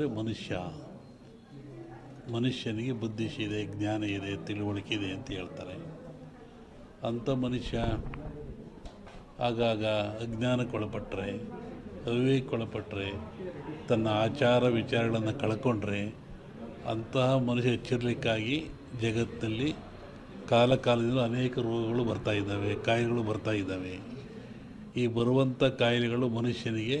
ಅಂದರೆ ಮನುಷ್ಯ. ಮನುಷ್ಯನಿಗೆ ಬುದ್ಧಿಶಿ ಇದೆ ಜ್ಞಾನ ಇದೆ, ತಿಳುವಳಿಕೆ ಇದೆ ಅಂತ ಹೇಳ್ತಾರೆ. ಅಂಥ ಮನುಷ್ಯ ಆಗಾಗ ಅಜ್ಞಾನಕ್ಕೊಳಪಟ್ಟರೆ ಅವಿವೇಕೊಳಪಟ್ಟರೆ ತನ್ನ ಆಚಾರ ವಿಚಾರಗಳನ್ನು ಕಳ್ಕೊಂಡ್ರೆ, ಅಂತಹ ಮನುಷ್ಯ ಎಚ್ಚರಿಲಿಕ್ಕಾಗಿ ಜಗತ್ತಿನಲ್ಲಿ ಕಾಲ ಕಾಲದಿಂದ ಅನೇಕ ರೋಗಗಳು ಬರ್ತಾ ಇದ್ದಾವೆ, ಕಾಯಿಲೆಗಳು ಬರ್ತಾ ಇದ್ದಾವೆ. ಈ ಬರುವಂಥ ಕಾಯಿಲೆಗಳು ಮನುಷ್ಯನಿಗೆ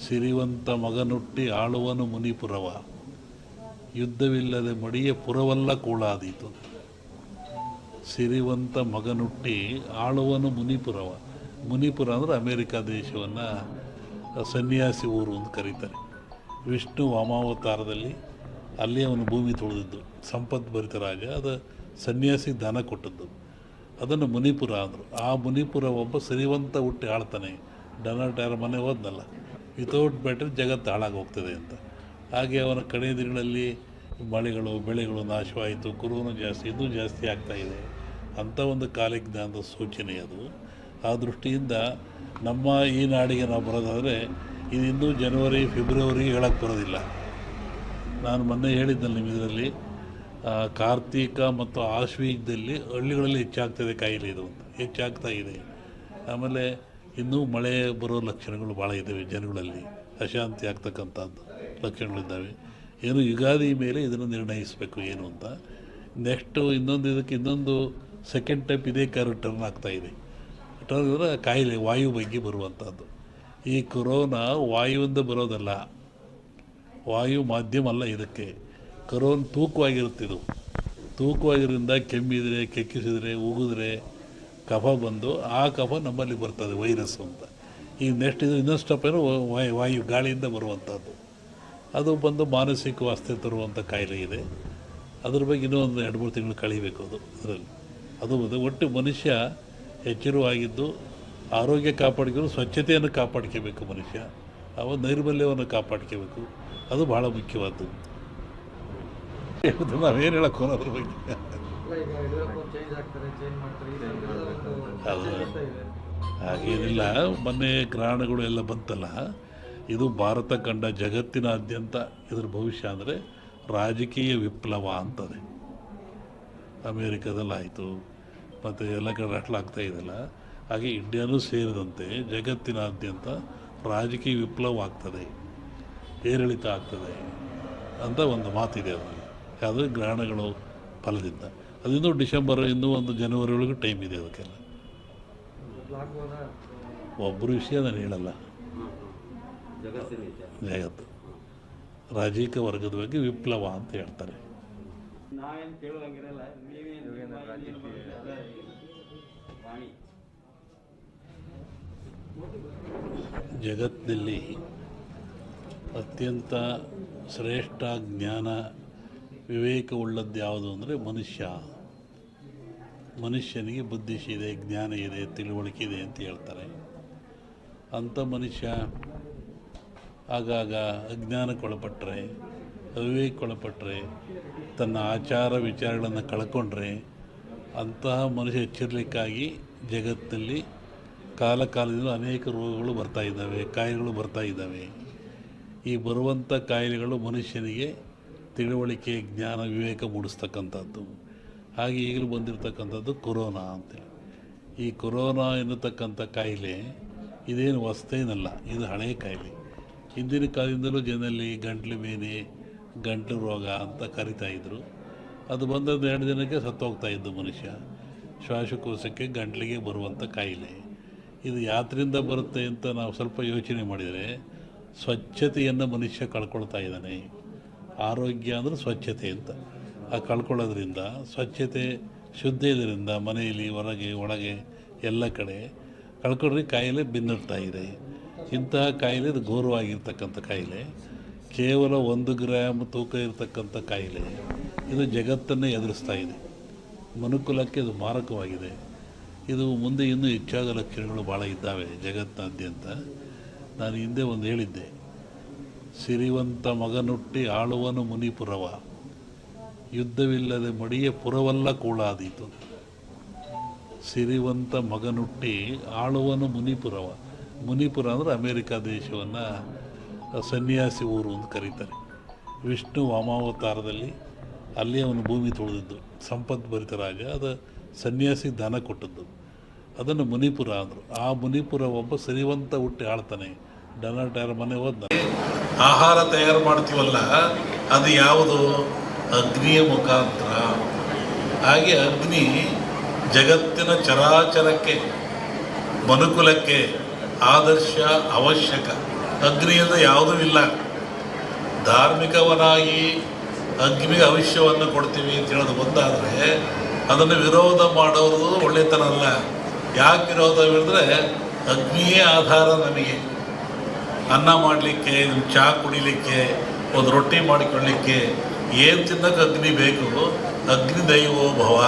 ಸಿರಿವಂತ ಮಗನುಟ್ಟಿ ಆಳುವನು ಮುನಿಪುರವ. ಯುದ್ಧವಿಲ್ಲದೆ ಮಡಿಯ ಪುರವಲ್ಲ ಕೂಳಾದೀತು. ಸಿರಿವಂತ ಮಗನುಟ್ಟಿ ಆಳುವನು ಮುನಿಪುರವ. ಮುನಿಪುರ ಅಂದರೆ ಅಮೇರಿಕಾ ದೇಶವನ್ನು ಸನ್ಯಾಸಿ ಊರು ಅಂತ ಕರೀತಾರೆ. ವಿಷ್ಣು ವಾಮಾವತಾರದಲ್ಲಿ ಅಲ್ಲಿ ಅವನು ಭೂಮಿ ತುಳಿದಿದ್ದು. ಸಂಪದ್ಭರಿತ ರಾಜ, ಅದು ಸನ್ಯಾಸಿ ದಾನ ಕೊಟ್ಟದ್ದು. ಅದನ್ನು ಮುನಿಪುರ ಅಂದರು. ಆ ಮುನಿಪುರ ಒಬ್ಬ ಸಿರಿವಂತ ಹುಟ್ಟಿ ಆಳ್ತಾನೆ. ಡೊನಾಲ್ಡ್ ಯಾರ ಮನೆ ಹೋದ್ನಲ್ಲ. ವಿತೌಟ್ ಬ್ಯಾಟ್ರಿ ಜಗತ್ತು ಹಾಳಾಗಿ ಹೋಗ್ತದೆ ಅಂತ. ಹಾಗೆ ಅವನ ಕಡೆಯ ದಿನಗಳಲ್ಲಿ ಮಳೆಗಳು, ಬೆಳೆಗಳು ನಾಶವಾಯಿತು ಕುರುವನು ಜಾಸ್ತಿ, ಇನ್ನೂ ಜಾಸ್ತಿ ಆಗ್ತಾ ಇದೆ ಅಂಥ ಒಂದು ಕಾಲಜ್ಞಾನದ ಸೂಚನೆ ಅದು. ಆ ದೃಷ್ಟಿಯಿಂದ ನಮ್ಮ ಈ ನಾಡಿಗೆ ನಾವು ಬರೋದಾದರೆ ಇದು ಇನ್ನೂ ಜನವರಿ ಫೆಬ್ರವರಿ ಹೇಳಕ್ಕೆ ಬರೋದಿಲ್ಲ. ನಾನು ಮೊನ್ನೆ ಹೇಳಿದ್ದಲ್ಲಿ ನಿಮ್ಮ ಇದರಲ್ಲಿ ಕಾರ್ತೀಕ ಮತ್ತು ಆಶ್ವೀಜದಲ್ಲಿ ಹಳ್ಳಿಗಳಲ್ಲಿ ಹೆಚ್ಚಾಗ್ತದೆ ಕಾಯಿಲೆ ಇದು ಅಂತ. ಹೆಚ್ಚಾಗ್ತಾ ಇದೆ. ಆಮೇಲೆ ಇನ್ನೂ ಮಳೆ ಬರೋ ಲಕ್ಷಣಗಳು ಭಾಳ ಇದ್ದಾವೆ ಜನಗಳಲ್ಲಿ. ಅಶಾಂತಿ ಆಗ್ತಕ್ಕಂಥದ್ದು ಲಕ್ಷಣಗಳಿದ್ದಾವೆ. ಏನು ಯುಗಾದಿ ಮೇಲೆ ಇದನ್ನು ನಿರ್ಣಯಿಸಬೇಕು ಏನು ಅಂತ. ನೆಕ್ಸ್ಟು ಇನ್ನೊಂದು ಇದಕ್ಕೆ ಇನ್ನೊಂದು ಸೆಕೆಂಡ್ ಟೈಪ್ ಇದೇ ಕಾರು ಟರ್ನ್ ಇದೆ. ಟರ್ನ್ ಅಂದರೆ ಕಾಯಿಲೆ, ವಾಯು ಬಗ್ಗೆ ಬರುವಂಥದ್ದು. ಈ ಕೊರೋನಾ ವಾಯುವಿಂದ ಬರೋದಲ್ಲ. ವಾಯು ಮಾಧ್ಯಮ ಅಲ್ಲ ಇದಕ್ಕೆ. ಕರೋನ್ ತೂಕವಾಗಿರುತ್ತಿದ್ದು ತೂಕವಾಗಿರೋದ್ರಿಂದ ಕೆಮ್ಮಿದರೆ, ಕೆಕ್ಕಿಸಿದರೆ, ಉಗಿದ್ರೆ ಕಫ ಬಂದು ಆ ಕಫ ನಮ್ಮಲ್ಲಿ ಬರ್ತದೆ, ವೈರಸ್ ಅಂತ. ಈಗ ನೆಕ್ಸ್ಟ್ ಇದು ಇನ್ನೊಂದು ಸ್ಟೆಪ್ ಏನು ವಾಯು ವಾಯು ಗಾಳಿಯಿಂದ ಬರುವಂಥದ್ದು ಅದು ಬಂದು ಮಾನಸಿಕ ವಾಸ್ತೆ ತರುವಂಥ ಕಾಯಿಲೆ ಇದೆ. ಅದ್ರ ಬಗ್ಗೆ ಇನ್ನೂ ಒಂದು ಎರಡು, ಮೂರು ತಿಂಗಳು ಕಳಿಬೇಕು ಅದು, ಅದರಲ್ಲಿ. ಅದು ಬಂದು ಒಟ್ಟು ಮನುಷ್ಯ ಎಚ್ಚರವಾಗಿದ್ದು ಆರೋಗ್ಯ ಕಾಪಾಡ್ಕೊಂಡು ಸ್ವಚ್ಛತೆಯನ್ನು ಕಾಪಾಡ್ಕೋಬೇಕು ಮನುಷ್ಯ. ಅವ ನೈರ್ಮಲ್ಯವನ್ನು ಕಾಪಾಡ್ಕೋಬೇಕು. ಅದು ಭಾಳ ಮುಖ್ಯವಾದ್ದು. ನಾವೇನು ಹೇಳಕ್ಕೆ ಅದ್ರ ಬಗ್ಗೆ ಚೇಂಜ್ ಆಗ್ತಾರೆ ಚೇಂಜ್ ಮಾಡ್ತಾರೆ ಈ ಥರದ್ದೆಲ್ಲ ಒಂದು ಹೌದು. ಆಗ್ತಾ ಇದೆ. ಹಾಗೇನಿಲ್ಲ ಮೊನ್ನೆ ಗ್ರಹಣಗಳು ಎಲ್ಲ ಬಂತಲ್ಲ ಇದು ಭಾರತ ಕಂಡ ಜಗತ್ತಿನಾದ್ಯಂತ ಇದ್ರ ಭವಿಷ್ಯ ಅಂದರೆ ರಾಜಕೀಯ ವಿಪ್ಲವ ಅಂತದೆ. ಅಮೇರಿಕಾದಲ್ಲಾಯಿತು ಮತ್ತು ಎಲ್ಲ ಕಡೆ ಅಟ್ಲಾಗ್ತಾ ಇದೆಲ್ಲ. ಹಾಗೆ ಇಂಡಿಯಾನೂ ಸೇರಿದಂತೆ ಜಗತ್ತಿನಾದ್ಯಂತ ರಾಜಕೀಯ ವಿಪ್ಲವ ಆಗ್ತದೆ ಏರಿಳಿತ ಆಗ್ತದೆ ಅಂತ ಒಂದು ಮಾತಿದೆ ಅದರಲ್ಲಿ. ಯಾವುದೇ ಗ್ರಹಣಗಳು ಫಲದಿಂದ. ಅದಿನ್ನೂ ಡಿಸೆಂಬರ್ ಇನ್ನೂ ಒಂದು ಜನವರಿ ಒಳಗೆ ಟೈಮ್ ಇದೆ ಅದಕ್ಕೆಲ್ಲ? ಒಬ್ಬರು ವಿಷಯ ನಾನು ಹೇಳಲ್ಲ. ಜಗತ್ತು ರಾಜಕೀಯ ವರ್ಗದ ಬಗ್ಗೆ ವಿಪ್ಲವ ಅಂತ ಹೇಳ್ತಾರೆ. ಜಗತ್ತಿನಲ್ಲಿ ಅತ್ಯಂತ ಶ್ರೇಷ್ಠ ಜ್ಞಾನ ವಿವೇಕವುಳ್ಳದ್ದು ಯಾವುದು ಅಂದರೆ ಮನುಷ್ಯ. ಮನುಷ್ಯನಿಗೆ ಬುದ್ಧಿಶಿ ಇದೆ, ಜ್ಞಾನ ಇದೆ, ತಿಳುವಳಿಕೆ ಇದೆ ಅಂತ ಹೇಳ್ತಾರೆ. ಅಂಥ ಮನುಷ್ಯ ಆಗಾಗ ಅಜ್ಞಾನಕ್ಕೊಳಪಟ್ಟರೆ ಅವಿವೇಕೊಳಪಟ್ಟರೆ ತನ್ನ ಆಚಾರ ವಿಚಾರಗಳನ್ನು ಕಳ್ಕೊಂಡ್ರೆ ಅಂತಹ ಮನುಷ್ಯ ಎಚ್ಚರಿಲಿಕ್ಕಾಗಿ ಜಗತ್ತಿನಲ್ಲಿ ಕಾಲ ಕಾಲದಿಂದ ಅನೇಕ ರೋಗಗಳು ಬರ್ತಾ ಇದ್ದಾವೆ, ಕಾಯಿಲೆಗಳು ಬರ್ತಾ ಇದ್ದಾವೆ. ಈ ಬರುವಂಥ ಕಾಯಿಲೆಗಳು ಮನುಷ್ಯನಿಗೆ ತಿಳುವಳಿಕೆ, ಜ್ಞಾನ, ವಿವೇಕ ಮೂಡಿಸ್ತಕ್ಕಂಥದ್ದು. ಹಾಗೆ ಈಗಲೂ ಬಂದಿರತಕ್ಕಂಥದ್ದು ಕೊರೋನಾ ಅಂತೇಳಿ. ಈ ಕೊರೋನಾ ಎನ್ನುತಕ್ಕಂಥ ಕಾಯಿಲೆ ಇದೇನು ಹೊಸ್ತೇನಲ್ಲ ಇದು ಹಳೆಯ ಕಾಯಿಲೆ. ಹಿಂದಿನ ಕಾಲದಿಂದಲೂ ಜನರಲ್ಲಿ ಗಂಟ್ಲು ಬೇನೆ, ಗಂಟ್ಲು ರೋಗ ಅಂತ ಕರಿತಾ ಇದ್ರು. ಅದು ಬಂದದ್ದು ಎರಡು ದಿನಕ್ಕೆ ಸತ್ತೋಗ್ತಾ ಇದ್ದು ಮನುಷ್ಯ. ಶ್ವಾಸಕೋಶಕ್ಕೆ ಗಂಟ್ಲಿಗೆ ಬರುವಂಥ ಕಾಯಿಲೆ. ಇದು ಯಾತ್ರಿಂದ ಬರುತ್ತೆ ಅಂತ ನಾವು ಸ್ವಲ್ಪ ಯೋಚನೆ ಮಾಡಿದರೆ ಸ್ವಚ್ಛತೆಯನ್ನು ಮನುಷ್ಯ ಕಳ್ಕೊಳ್ತಾ ಇದ್ದಾನೆ. ಆರೋಗ್ಯ ಅಂದರೆ ಸ್ವಚ್ಛತೆ ಅಂತ. ಕಳ್ಕೊಳ್ಳೋದ್ರಿಂದ, ಸ್ವಚ್ಛತೆ ಶುದ್ಧ ಇದರಿಂದ ಮನೆಯಲ್ಲಿ, ಹೊರಗೆ, ಒಳಗೆ, ಎಲ್ಲ ಕಡೆ ಕಳ್ಕೊಂಡ್ರೆ ಕಾಯಿಲೆ ಇದೆ. ಇಂತಹ ಕಾಯಿಲೆ ಇದು ಘೋರವಾಗಿರ್ತಕ್ಕಂಥ ಕಾಯಿಲೆ. ಕೇವಲ ಒಂದು ಗ್ರಾಮ್ ತೂಕ ಇರತಕ್ಕಂಥ ಕಾಯಿಲೆ. ಇದು ಜಗತ್ತನ್ನೇ ಎದುರಿಸ್ತಾ ಇದೆ. ಮನುಕುಲಕ್ಕೆ ಇದು ಮಾರಕವಾಗಿದೆ. ಇದು ಮುಂದೆ ಇನ್ನೂ ಹೆಚ್ಚಾದ ಲಕ್ಷಣಗಳು ಭಾಳ ಇದ್ದಾವೆ ಜಗತ್ತಿನಾದ್ಯಂತ. ನಾನು ಹಿಂದೆ ಒಂದು ಹೇಳಿದ್ದೆ, ಸಿರಿವಂತ ಮಗನುಟ್ಟಿ ಆಳುವನು ಮುನಿಪುರವ. ಯುದ್ಧವಿಲ್ಲದೆ ಮಡಿಯ ಪುರವಲ್ಲ ಕೂಳಾದೀತು. ಸಿರಿವಂತ ಮಗನುಟ್ಟಿ ಆಳುವನು ಮುನಿಪುರವ. ಮುನಿಪುರ ಅಂದರೆ ಅಮೇರಿಕಾ ದೇಶವನ್ನು ಸನ್ಯಾಸಿ ಊರು ಅಂತ ಕರೀತಾರೆ. ವಿಷ್ಣು ವಾಮಾವತಾರದಲ್ಲಿ ಅಲ್ಲಿ ಅವನು ಭೂಮಿ ತುಳಿದಿದ್ದು. ಸಂಪದ್ಭರಿತ ರಾಜ, ಅದು ಸನ್ಯಾಸಿ ದಾನ ಕೊಟ್ಟದ್ದು. ಅದನ್ನು ಮುನಿಪುರ ಅಂದರು. ಆ ಮುನಿಪುರ ಒಬ್ಬ ಸಿರಿವಂತ ಹುಟ್ಟಿ ಆಳ್ತಾನೆ. ಡನ ಟೈರ್, ಮನೆ ಹೋದ ಆಹಾರ ತಯಾರು ಮಾಡ್ತೀವಲ್ಲ, ಅದು ಯಾವುದು? ಅಗ್ನಿಯ ಮುಖಾಂತರ. ಹಾಗೆ ಅಗ್ನಿ ಜಗತ್ತಿನ ಚರಾಚರಕ್ಕೆ, ಮನುಕುಲಕ್ಕೆ ಆದರ್ಶ, ಅವಶ್ಯಕ. ಅಗ್ನಿಯಿಂದ ಯಾವುದೂ ಇಲ್ಲ. ಧಾರ್ಮಿಕವನಾಗಿ ಅಗ್ನಿಗೆ ಅವಶ್ಯವನ್ನು ಕೊಡ್ತೀವಿ ಅಂತ ಹೇಳೋದು ಬಂದಾದರೆ ಅದನ್ನು ವಿರೋಧ ಮಾಡೋದು ಒಳ್ಳೆತನ ಅಲ್ಲ. ಯಾಕೆ ವಿರೋಧ ಹೇಳಿದ್ರೆ, ಅಗ್ನಿಯೇ ಆಧಾರ ನಮಗೆ. ಅನ್ನ ಮಾಡಲಿಕ್ಕೆ ಚಹಾ ಕುಡಿಲಿಕ್ಕೆ, ಒಂದು ರೊಟ್ಟಿ ಮಾಡಿಕೊಳ್ಳಿಕ್ಕೆ ಏನು ತಿನ್ನಕ್ಕೆ ಅಗ್ನಿ ಬೇಕು? ಅಗ್ನಿ ದೈವೋ ಭವ.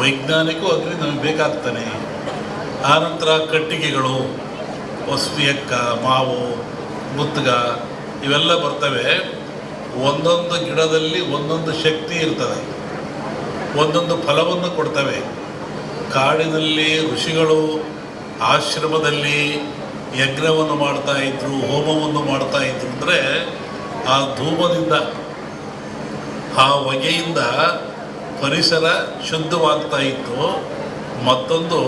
ವೈಜ್ಞಾನಿಕೂ ಅಗ್ನಿ ನಮಗೆ ಬೇಕಾಗ್ತಾನೆ. ಆನಂತರ ಕಟ್ಟಿಗೆಗಳು, ಹೊಸ್ವಿಯಕ್ಕ, ಮಾವು, ಮುತ್ತಗ, ಇವೆಲ್ಲ ಬರ್ತವೆ. ಒಂದೊಂದು ಗಿಡದಲ್ಲಿ ಒಂದೊಂದು ಶಕ್ತಿ ಇರ್ತದೆ. ಒಂದೊಂದು ಫಲವನ್ನು ಕೊಡ್ತವೆ. ಕಾಡಿನಲ್ಲಿ ಋಷಿಗಳು ಆಶ್ರಮದಲ್ಲಿ ಯಜ್ಞವನ್ನು ಮಾಡ್ತಾ ಇದ್ರು, ಹೋಮವನ್ನು ಮಾಡ್ತಾ ಇದ್ರು ಅಂದರೆ ಆ ಧೂಮದಿಂದ ಆ ಹೊಗೆಯಿಂದ ಪರಿಸರ ಶುದ್ಧವಾಗ್ತಾ ಇತ್ತು. ಮತ್ತೊಂದು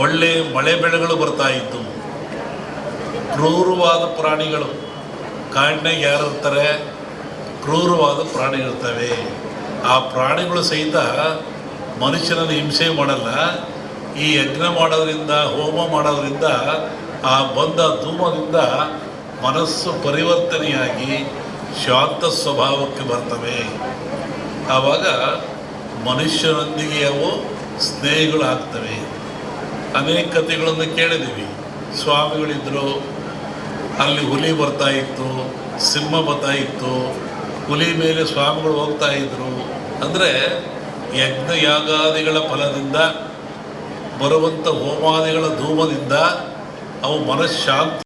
ಒಳ್ಳೆ ಮಳೆ ಬೆಳೆಗಳು ಬರ್ತಾ ಇತ್ತು. ಕ್ರೂರವಾದ ಪ್ರಾಣಿಗಳು. ಕಾಡಿನಾಗ ಯಾರು ಇರ್ತಾರೆ? ಕ್ರೂರವಾದ ಪ್ರಾಣಿಗಳಿರ್ತವೆ ಆ ಪ್ರಾಣಿಗಳು ಸಹಿತ ಮನುಷ್ಯನನ್ನು ಹಿಂಸೆ ಮಾಡಲ್ಲ. ಈ ಯಜ್ಞ ಮಾಡೋದ್ರಿಂದ, ಹೋಮ ಮಾಡೋದ್ರಿಂದ, ಆ ಬಂದ ಧೂಮದಿಂದ ಮನಸ್ಸು ಪರಿವರ್ತನೆಯಾಗಿ ಶಾಂತ ಸ್ವಭಾವಕ್ಕೆ ಬರ್ತವೆ. ಆವಾಗ ಮನುಷ್ಯನೊಂದಿಗೆ ಅವು ಸ್ನೇಹಿಗಳಾಗ್ತವೆ. ಅನೇಕ ಕಥೆಗಳನ್ನು ಕೇಳಿದ್ದೀವಿ ಸ್ವಾಮಿಗಳಿದ್ದರು ಅಲ್ಲಿ ಹುಲಿ ಬರ್ತಾ ಇತ್ತು, ಸಿಂಹ ಬರ್ತಾ ಇತ್ತು, ಹುಲಿ ಮೇಲೆ ಸ್ವಾಮಿಗಳು ಹೋಗ್ತಾ ಇದ್ರು. ಅಂದರೆ ಯಜ್ಞ ಯಾಗಾದಿಗಳ ಫಲದಿಂದ ಬರುವಂಥ ಹೋಮಾದಿಗಳ ಧೂಮದಿಂದ ಅವು ಮನಃಶಾಂತಿ